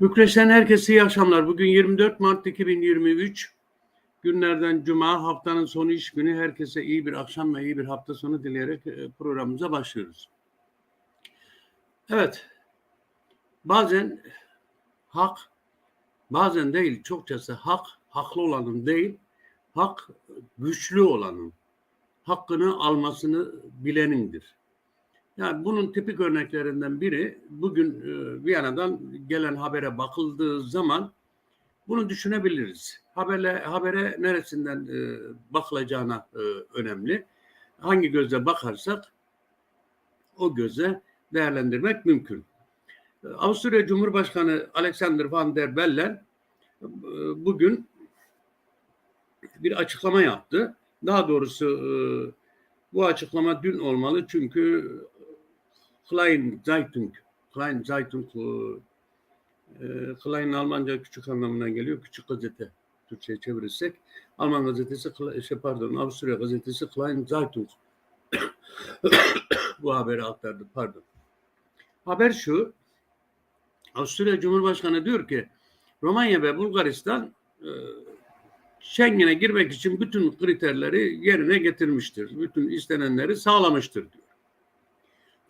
Bükreş'ten herkese iyi akşamlar. Bugün 24 Mart 2023. Günlerden Cuma, haftanın sonu iş günü. Herkese iyi bir akşam ve iyi bir hafta sonu dileyerek e, programımıza başlıyoruz. Evet, bazen hak, bazen değil, çokçası hak, haklı olanın değil, hak güçlü olanın, hakkını almasını bilenindir. Yani bunun tipik örneklerinden biri bugün e, Viyana'dan gelen habere bakıldığı zaman bunu düşünebiliriz. Haberle, habere neresinden e, bakılacağına e, önemli. Hangi gözle bakarsak o göze değerlendirmek mümkün. E, Avusturya Cumhurbaşkanı Alexander Van der Bellen e, bugün bir açıklama yaptı. Daha doğrusu bu açıklama dün olmalı çünkü Klein Zeitung, Klein Zeitung, e, Klein Almanca küçük anlamına geliyor. Küçük gazete Türkçe'ye çevirirsek. Alman gazetesi, şey pardon, Avusturya gazetesi Klein Zeitung bu haberi aktardı, pardon. Haber şu, Avusturya Cumhurbaşkanı diyor ki, Romanya ve Bulgaristan e, Schengen'e girmek için bütün kriterleri yerine getirmiştir. Bütün istenenleri sağlamıştır diyor.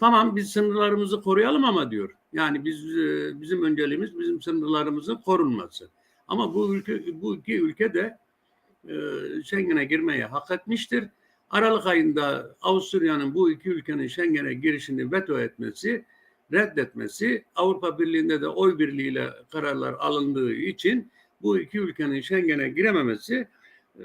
Tamam biz sınırlarımızı koruyalım ama diyor. Yani biz e, bizim önceliğimiz bizim sınırlarımızın korunması. Ama bu ülke bu iki ülke de e, Schengen'e girmeye hak etmiştir. Aralık ayında Avusturya'nın bu iki ülkenin Schengen'e girişini veto etmesi, reddetmesi, Avrupa Birliği'nde de oy birliğiyle kararlar alındığı için bu iki ülkenin Schengen'e girememesi e,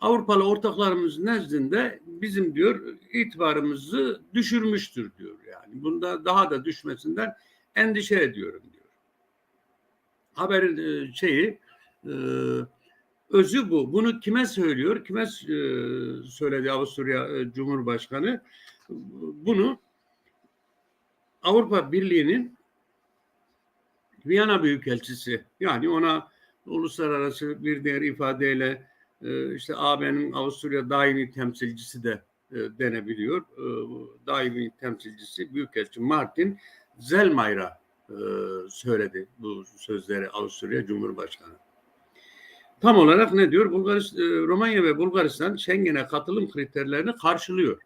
Avrupalı ortaklarımız nezdinde bizim diyor itibarımızı düşürmüştür diyor yani. Bunda daha da düşmesinden endişe ediyorum diyor. Haberin e, şeyi e, özü bu. Bunu kime söylüyor? Kime e, söyledi Avusturya Cumhurbaşkanı? Bunu Avrupa Birliği'nin Viyana Büyükelçisi yani ona uluslararası bir diğer ifadeyle e, işte AB'nin Avusturya daimi temsilcisi de e, denebiliyor. E, daimi temsilcisi Büyükelçi Martin Zelmayr'a e, söyledi bu sözleri Avusturya Cumhurbaşkanı. Tam olarak ne diyor? Bulgaristan, e, Romanya ve Bulgaristan Schengen'e katılım kriterlerini karşılıyor.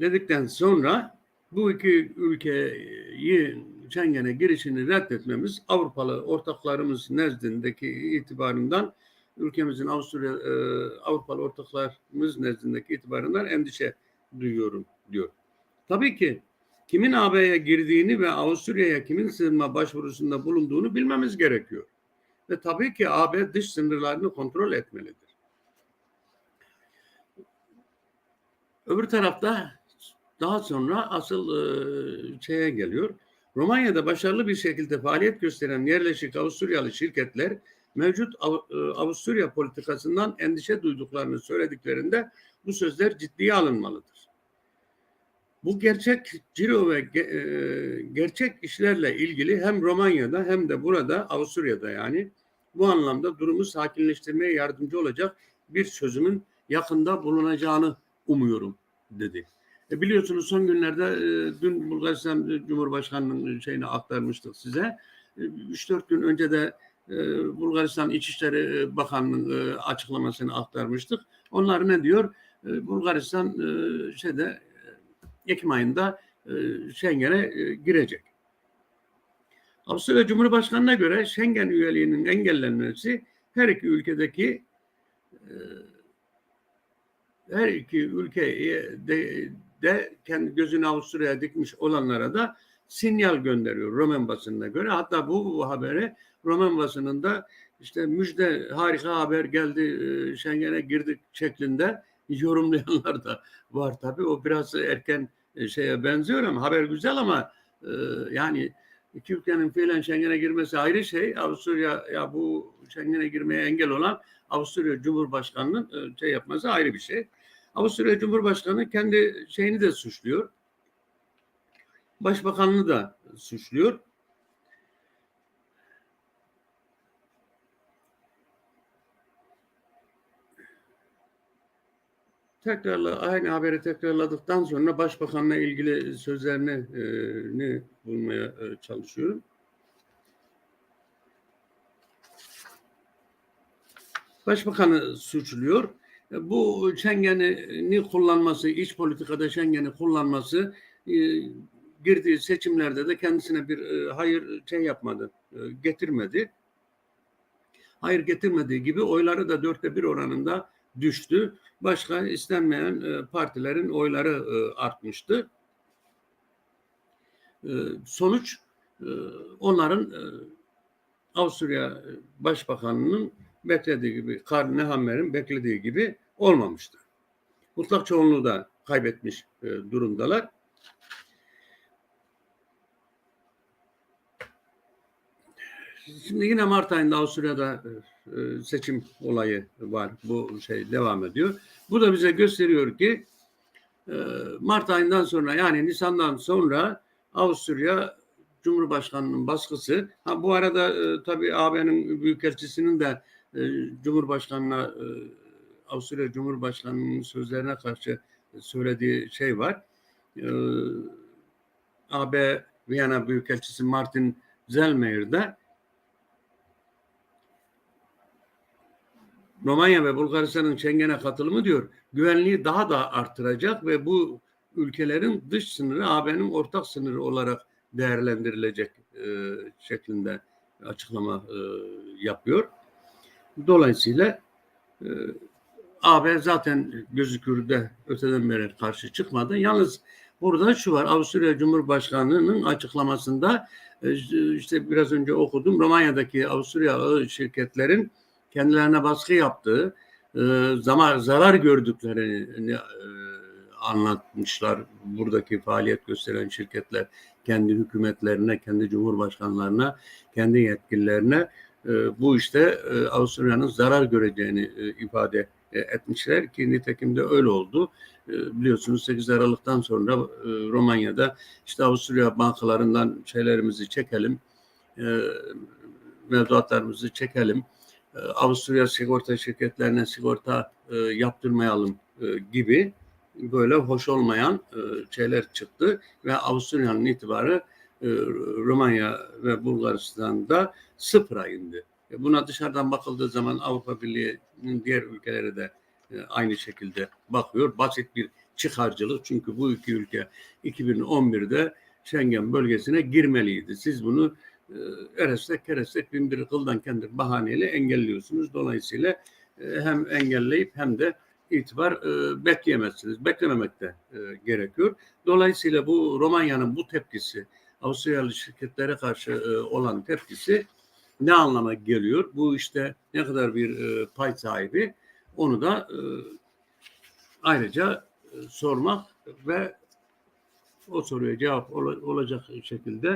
Dedikten sonra bu iki ülkeyi Schengen'e girişini reddetmemiz Avrupalı ortaklarımız nezdindeki itibarından ülkemizin Avusturya e, Avrupalı ortaklarımız nezdindeki itibarından endişe duyuyorum diyor. Tabii ki kimin AB'ye girdiğini ve Avusturya'ya kimin sığınma başvurusunda bulunduğunu bilmemiz gerekiyor. Ve tabii ki AB dış sınırlarını kontrol etmelidir. Öbür tarafta daha sonra asıl e, şeye geliyor. Romanya'da başarılı bir şekilde faaliyet gösteren yerleşik Avusturyalı şirketler mevcut Av, e, Avusturya politikasından endişe duyduklarını söylediklerinde bu sözler ciddiye alınmalıdır. Bu gerçek ciro ve ge, e, gerçek işlerle ilgili hem Romanya'da hem de burada Avusturya'da yani bu anlamda durumu sakinleştirmeye yardımcı olacak bir sözümün yakında bulunacağını umuyorum dedi. E biliyorsunuz son günlerde e, dün Bulgaristan Cumhurbaşkanı'nın şeyini aktarmıştık size. E, 3-4 gün önce de e, Bulgaristan İçişleri Bakanı'nın e, açıklamasını aktarmıştık. Onlar ne diyor? E, Bulgaristan e, şeyde e, Ekim ayında e, Schengen'e e, girecek. Avusturya Cumhurbaşkanı'na göre Schengen üyeliğinin engellenmesi her iki ülkedeki e, her iki ülke de, de kendi gözünü Avusturya'ya dikmiş olanlara da sinyal gönderiyor Roman basınına göre. Hatta bu, bu habere Roman basınında işte müjde harika haber geldi e, Schengen'e girdik şeklinde yorumlayanlar da var tabii. O biraz erken e, şeye benziyor ama haber güzel ama e, yani iki ülkenin fiilen Schengen'e girmesi ayrı şey. Avusturya ya bu Schengen'e girmeye engel olan Avusturya Cumhurbaşkanı'nın şey yapması ayrı bir şey. Avusturya Cumhurbaşkanı kendi şeyini de suçluyor. Başbakanını da suçluyor. tekrarla aynı haberi tekrarladıktan sonra başbakanla ilgili sözlerini e, ne bulmaya e, çalışıyorum. Başbakanı suçluyor. Bu Schengen'i kullanması, iç politikada Schengen'i kullanması e, girdiği seçimlerde de kendisine bir e, hayır şey yapmadı, e, getirmedi. Hayır getirmediği gibi oyları da dörtte bir oranında düştü. Başka istenmeyen partilerin oyları artmıştı. Sonuç onların Avusturya Başbakanı'nın beklediği gibi, Karl Nehammer'in beklediği gibi olmamıştı. Mutlak çoğunluğu da kaybetmiş e, durumdalar. Şimdi yine Mart ayında Avusturya'da e, seçim olayı var. Bu şey devam ediyor. Bu da bize gösteriyor ki e, Mart ayından sonra yani Nisan'dan sonra Avusturya Cumhurbaşkanı'nın baskısı. Ha bu arada e, tabii AB'nin büyükelçisinin de e, Cumhurbaşkanı'na Avusturya Cumhurbaşkanı'nın sözlerine karşı söylediği şey var. E, AB Viyana Büyükelçisi Martin Zellmeyer'de Romanya ve Bulgaristan'ın Schengen'e katılımı diyor güvenliği daha da artıracak ve bu ülkelerin dış sınırı AB'nin ortak sınırı olarak değerlendirilecek e, şeklinde açıklama e, yapıyor. Dolayısıyla e, AB zaten gözükürde öteden beri karşı çıkmadı. Yalnız burada şu var Avusturya Cumhurbaşkanı'nın açıklamasında e, işte biraz önce okudum Romanya'daki Avusturya şirketlerin kendilerine baskı yaptığı e, zaman zarar gördüklerini e, anlatmışlar. Buradaki faaliyet gösteren şirketler kendi hükümetlerine, kendi cumhurbaşkanlarına, kendi yetkililerine e, bu işte e, Avusturya'nın zarar göreceğini e, ifade e, etmişler ki nitekim de öyle oldu. E, biliyorsunuz 8 Aralık'tan sonra Romanya'da işte Avusturya bankalarından şeylerimizi çekelim, mevduatlarımızı çekelim, Avusturya sigorta şirketlerine sigorta yaptırmayalım gibi böyle hoş olmayan şeyler çıktı ve Avusturya'nın itibarı Romanya ve Bulgaristan'da sıfıra indi. E, buna dışarıdan bakıldığı zaman Avrupa Birliği'nin diğer ülkeleri de e, aynı şekilde bakıyor. Basit bir çıkarcılık çünkü bu iki ülke 2011'de Schengen bölgesine girmeliydi. Siz bunu e, erestek kerestek bin bir kıldan kendi bahaneyle engelliyorsunuz. Dolayısıyla e, hem engelleyip hem de itibar e, bekleyemezsiniz. Beklememek de e, gerekiyor. Dolayısıyla bu Romanya'nın bu tepkisi, Avusturyalı şirketlere karşı e, olan tepkisi ne anlama geliyor? Bu işte ne kadar bir e, pay sahibi onu da e, ayrıca e, sormak ve o soruya cevap ol, olacak şekilde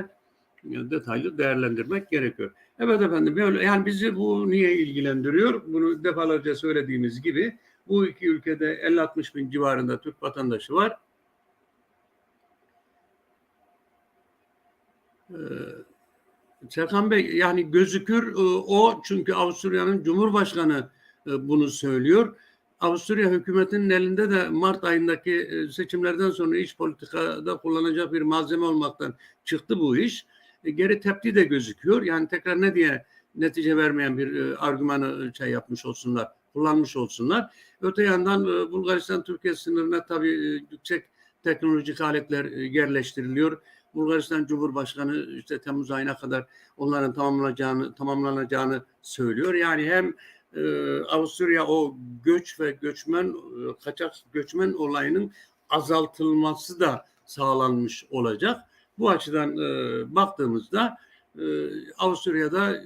e, detaylı değerlendirmek gerekiyor. Evet efendim yani bizi bu niye ilgilendiriyor? Bunu defalarca söylediğimiz gibi bu iki ülkede 50-60 bin civarında Türk vatandaşı var. Serkan Bey yani gözükür e, o çünkü Avusturya'nın Cumhurbaşkanı e, bunu söylüyor. Avusturya hükümetinin elinde de Mart ayındaki e, seçimlerden sonra iç politikada kullanacak bir malzeme olmaktan çıktı bu iş. Geri tepki de gözüküyor. Yani tekrar ne diye netice vermeyen bir argümanı şey yapmış olsunlar, kullanmış olsunlar. Öte yandan Bulgaristan Türkiye sınırına tabii yüksek teknolojik aletler yerleştiriliyor. Bulgaristan Cumhurbaşkanı işte Temmuz ayına kadar onların tamamlanacağını tamamlanacağını söylüyor. Yani hem e, Avusturya o göç ve göçmen e, kaçak göçmen olayının azaltılması da sağlanmış olacak. Bu açıdan e, baktığımızda e, Avusturya'da e,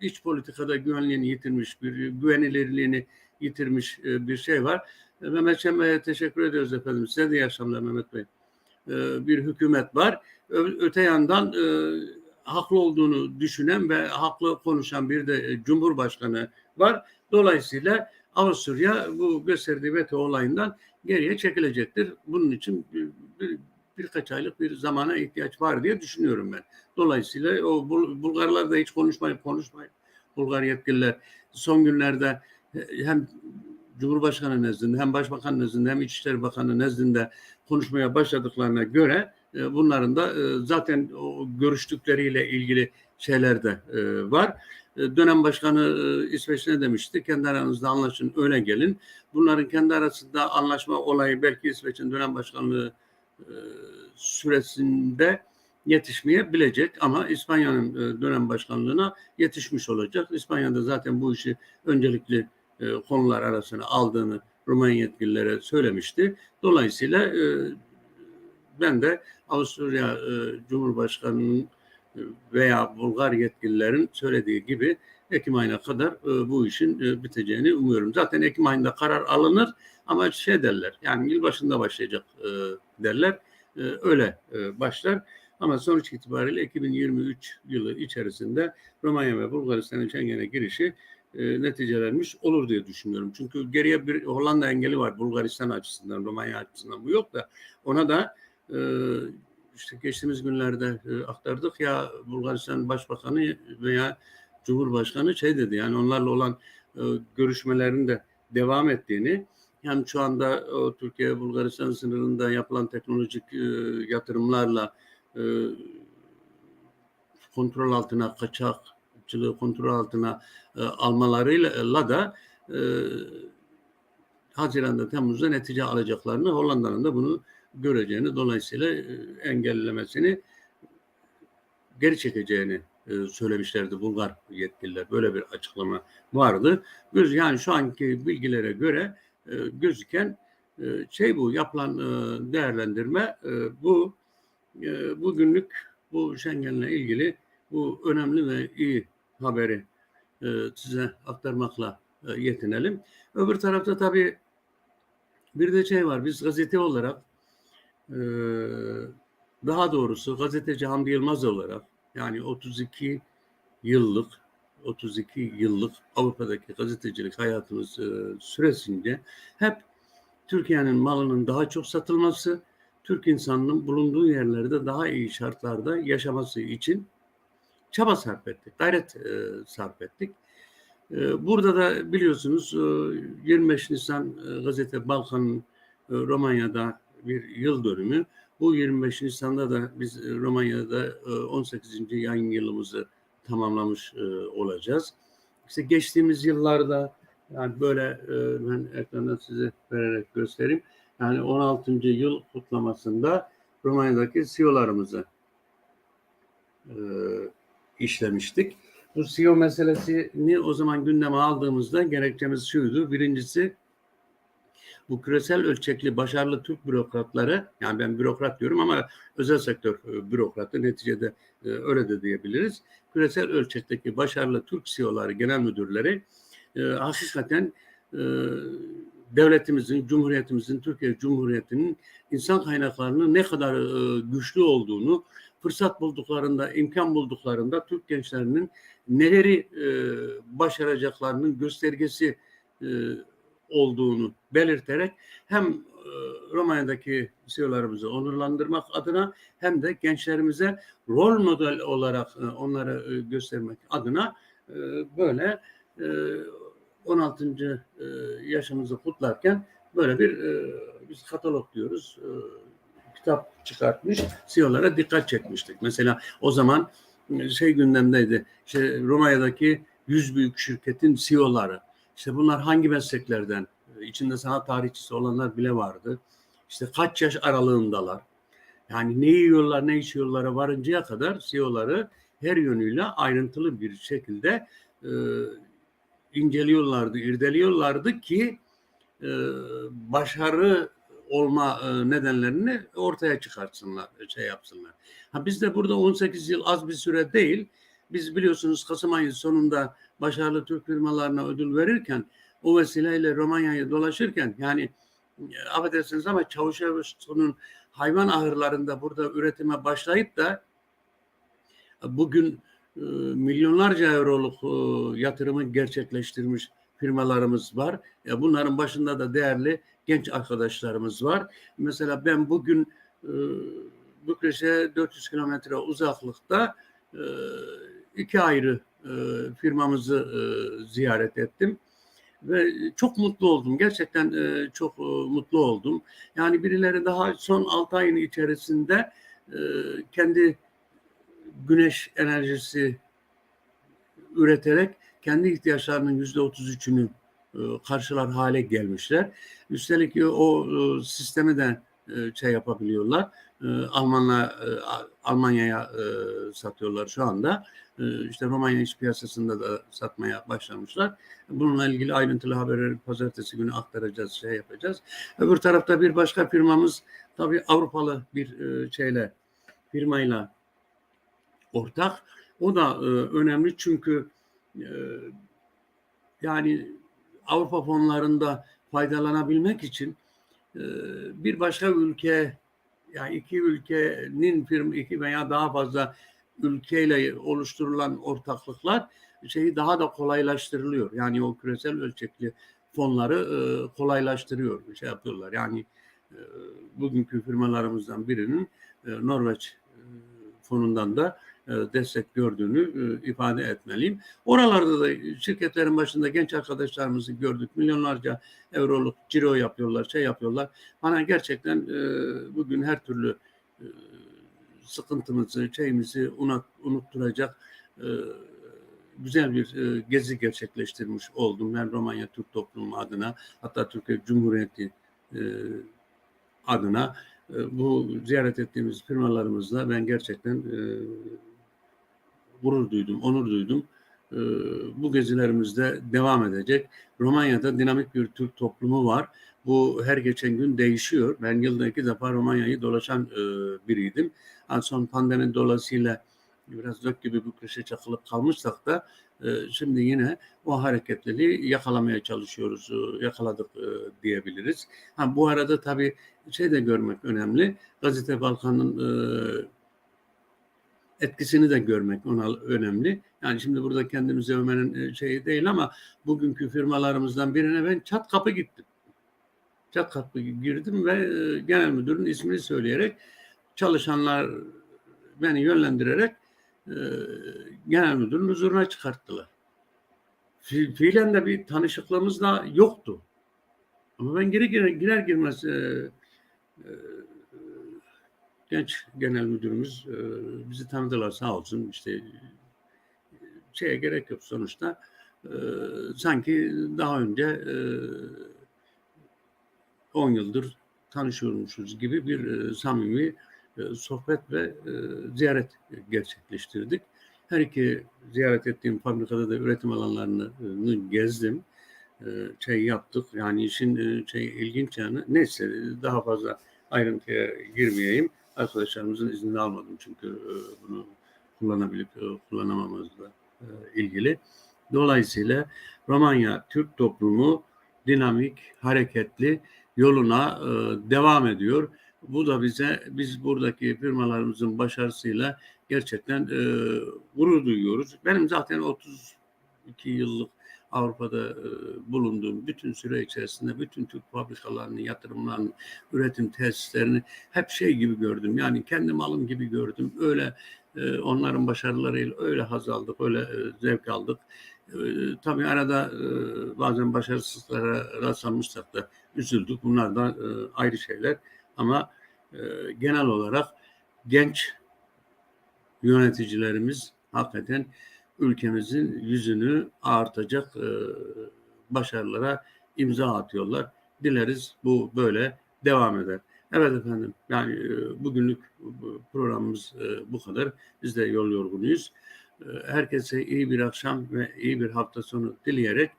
iç politikada güvenliğini yitirmiş bir güvenilirliğini yitirmiş e, bir şey var. E, Mehmet Şenbey'e teşekkür ediyoruz efendim. Size de iyi akşamlar Mehmet Bey. E, bir hükümet var. Öte yandan e, haklı olduğunu düşünen ve haklı konuşan bir de e, Cumhurbaşkanı var. Dolayısıyla Avusturya bu gösterdiği veto olayından geriye çekilecektir. Bunun için bir, bir, birkaç aylık bir zamana ihtiyaç var diye düşünüyorum ben. Dolayısıyla o Bulgarlar da hiç konuşmayıp konuşmayıp Bulgar yetkililer son günlerde hem Cumhurbaşkanı nezdinde hem Başbakan nezdinde hem İçişleri Bakanı nezdinde konuşmaya başladıklarına göre e, bunların da e, zaten o görüştükleriyle ilgili şeyler de e, var. E, dönem başkanı e, İsveç ne demişti? Kendi aranızda anlaşın öyle gelin. Bunların kendi arasında anlaşma olayı belki İsveç'in dönem başkanlığı e, süresinde yetişmeyebilecek ama İspanya'nın e, dönem başkanlığına yetişmiş olacak. İspanya'da zaten bu işi öncelikli e, konular arasına aldığını Romanya yetkililere söylemişti. Dolayısıyla e, ben de Avusturya e, Cumhurbaşkanı'nın e, veya Bulgar yetkililerin söylediği gibi Ekim ayına kadar e, bu işin e, biteceğini umuyorum. Zaten Ekim ayında karar alınır ama şey derler yani yıl başında başlayacak e, derler. E, öyle e, başlar. Ama sonuç itibariyle 2023 yılı içerisinde Romanya ve Bulgaristan'ın Schengen'e girişi e, neticelenmiş olur diye düşünüyorum. Çünkü geriye bir Hollanda engeli var Bulgaristan açısından, Romanya açısından bu yok da ona da e, işte geçtiğimiz günlerde e, aktardık ya Bulgaristan Başbakanı veya Cumhurbaşkanı şey dedi yani onlarla olan e, görüşmelerin de devam ettiğini yani şu anda o Türkiye Bulgaristan sınırında yapılan teknolojik e, yatırımlarla e, kontrol altına kaçakçılığı kontrol altına e, almalarıyla da e, Haziran'da Temmuz'da netice alacaklarını Hollanda'nın da bunu göreceğini dolayısıyla e, engellemesini geri çekeceğini e, söylemişlerdi Bulgar yetkililer. Böyle bir açıklama vardı. Göz yani şu anki bilgilere göre e, gözüken e, şey bu yapılan e, değerlendirme e, bu e, bugünlük bu Schengen'le ilgili bu önemli ve iyi haberi e, size aktarmakla e, yetinelim. Öbür tarafta tabii bir de şey var. Biz gazete olarak e, daha doğrusu gazeteci Hamdi Yılmaz olarak yani 32 yıllık 32 yıllık Avrupa'daki gazetecilik hayatımız e, süresince hep Türkiye'nin malının daha çok satılması, Türk insanının bulunduğu yerlerde daha iyi şartlarda yaşaması için çaba sarf ettik, gayret e, sarf ettik. E, burada da biliyorsunuz e, 25 Nisan e, Gazete Balkan'ın e, Romanya'da bir yıl dönümü. Bu 25 Nisan'da da biz e, Romanya'da e, 18. yayın yılımızı tamamlamış e, olacağız. İşte geçtiğimiz yıllarda yani böyle e, ben ekranda size vererek göstereyim. Yani 16. yıl kutlamasında Romanya'daki CEO'larımızı e, işlemiştik. Bu CEO meselesini o zaman gündeme aldığımızda gerekçemiz şuydu. Birincisi bu küresel ölçekli başarılı Türk bürokratları, yani ben bürokrat diyorum ama özel sektör e, bürokratı neticede e, öyle de diyebiliriz. Küresel ölçekteki başarılı Türk CEO'ları, genel müdürleri e, hakikaten devletimizin, cumhuriyetimizin, Türkiye Cumhuriyeti'nin insan kaynaklarının ne kadar e, güçlü olduğunu, fırsat bulduklarında, imkan bulduklarında Türk gençlerinin neleri e, başaracaklarının göstergesi e, olduğunu belirterek hem e, Romanya'daki CEO'larımızı onurlandırmak adına hem de gençlerimize rol model olarak e, onları e, göstermek adına e, böyle e, 16. E, yaşımızı kutlarken böyle bir e, biz katalog diyoruz. E, kitap çıkartmış, CEO'lara dikkat çekmiştik. Mesela o zaman şey gündemdeydi. İşte Romanya'daki 100 büyük şirketin CEO'ları. İşte bunlar hangi mesleklerden? İçinde sanat tarihçisi olanlar bile vardı. İşte kaç yaş aralığındalar. Yani ne yiyorlar, ne içiyorlara varıncaya kadar CEO'ları her yönüyle ayrıntılı bir şekilde inceliyorlardı, irdeliyorlardı ki e, başarı olma e, nedenlerini ortaya çıkartsınlar, şey yapsınlar. Ha biz de burada 18 yıl az bir süre değil. Biz biliyorsunuz Kasım ayı sonunda başarılı Türk firmalarına ödül verirken o vesileyle Romanya'yı dolaşırken yani e, affedersiniz ama Çavuşoğlu'nun hayvan ahırlarında burada üretime başlayıp da bugün milyonlarca euroluk e, yatırımı gerçekleştirmiş firmalarımız var. E, bunların başında da değerli genç arkadaşlarımız var. Mesela ben bugün e, Bükreş'e 400 kilometre uzaklıkta iki ayrı firmamızı ziyaret ettim. ve çok mutlu oldum. Gerçekten e, çok e, mutlu oldum. Yani birileri daha son 6 ayın içerisinde e, kendi güneş enerjisi üreterek kendi ihtiyaçlarının yüzde otuz üçünü e, karşılar hale gelmişler. Üstelik o e, sistemi de e, şey yapabiliyorlar. Almanla Almanya'ya satıyorlar şu anda. İşte Romanya iç piyasasında da satmaya başlamışlar. Bununla ilgili ayrıntılı haberleri pazartesi günü aktaracağız, şey yapacağız. Öbür tarafta bir başka firmamız tabii Avrupalı bir şeyle firmayla ortak. O da e, önemli çünkü e, yani Avrupa fonlarında faydalanabilmek için e, bir başka ülke yani iki ülkenin firma iki veya daha fazla ülkeyle oluşturulan ortaklıklar şeyi daha da kolaylaştırılıyor. Yani o küresel ölçekli fonları e, kolaylaştırıyor, şey yapıyorlar. Yani e, bugünkü firmalarımızdan birinin e, Norveç e, fonundan da destek gördüğünü e, ifade etmeliyim. Oralarda da şirketlerin başında genç arkadaşlarımızı gördük. Milyonlarca euroluk ciro yapıyorlar, şey yapıyorlar. Bana gerçekten e, bugün her türlü e, sıkıntımızı, şeyimizi unut, unutturacak e, güzel bir e, gezi gerçekleştirmiş oldum. Ben Romanya Türk toplumu adına, hatta Türkiye Cumhuriyeti e, adına e, bu ziyaret ettiğimiz firmalarımızla ben gerçekten e, gurur duydum, onur duydum. E, bu gezilerimizde devam edecek. Romanya'da dinamik bir Türk toplumu var. Bu her geçen gün değişiyor. Ben yılda iki defa Romanya'yı dolaşan e, biriydim. En son pandemi dolayısıyla biraz dök gibi bu köşe çakılıp kalmışsak da e, şimdi yine o hareketliliği yakalamaya çalışıyoruz. E, yakaladık diyebiliriz. Ha, bu arada tabii şey de görmek önemli. Gazete Balkan'ın etkisini de görmek ona önemli. Yani şimdi burada kendimizi övmenin e, şeyi değil ama bugünkü firmalarımızdan birine ben çat kapı gittim. Çat kapı girdim ve e, genel müdürün ismini söyleyerek çalışanlar beni yönlendirerek e, genel müdürün huzuruna çıkarttılar. Fi, fiilen de bir tanışıklığımız da yoktu. Ama ben geri girer, girer girmez e, genç genel müdürümüz e, bizi tanıdılar sağ olsun işte e, şeye gerek yok sonuçta e, sanki daha önce e, 10 yıldır tanışıyormuşuz gibi bir samimi sohbet ve ziyaret gerçekleştirdik. Her iki ziyaret ettiğim fabrikada da üretim alanlarını gezdim. Şey yaptık. Yani işin şey ilginç yanı neyse daha fazla ayrıntıya girmeyeyim. Arkadaşlarımızın iznini almadım çünkü e, bunu kullanabilip e, kullanamamazla e, ilgili. Dolayısıyla Romanya Türk toplumu dinamik, hareketli yoluna devam ediyor. Bu da bize biz buradaki firmalarımızın başarısıyla gerçekten e, gurur duyuyoruz. Benim zaten 32 yıllık Avrupa'da e, bulunduğum bütün süre içerisinde bütün Türk fabrikalarını, yatırımlarını, üretim tesislerini hep şey gibi gördüm. Yani kendi malım gibi gördüm. Öyle e, onların başarılarıyla öyle haz aldık, öyle e, zevk aldık. Tabii arada bazen başarısızlara rastlanmışsak da üzüldük. Bunlar da ayrı şeyler. Ama genel olarak genç yöneticilerimiz hakikaten ülkemizin yüzünü ağartacak e, başarılara imza atıyorlar. Dileriz bu böyle devam eder. Evet efendim yani e, bugünlük bu programımız e, bu kadar. Biz de yol yorgunuyuz. Herkese iyi bir akşam ve iyi bir hafta sonu dileyerek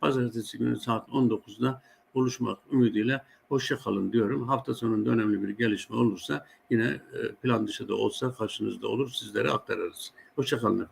pazartesi günü saat 19'da buluşmak ümidiyle hoşça kalın diyorum. Hafta sonunda önemli bir gelişme olursa yine plan dışı da olsa karşınızda olur sizlere aktarırız. Hoşça kalın efendim.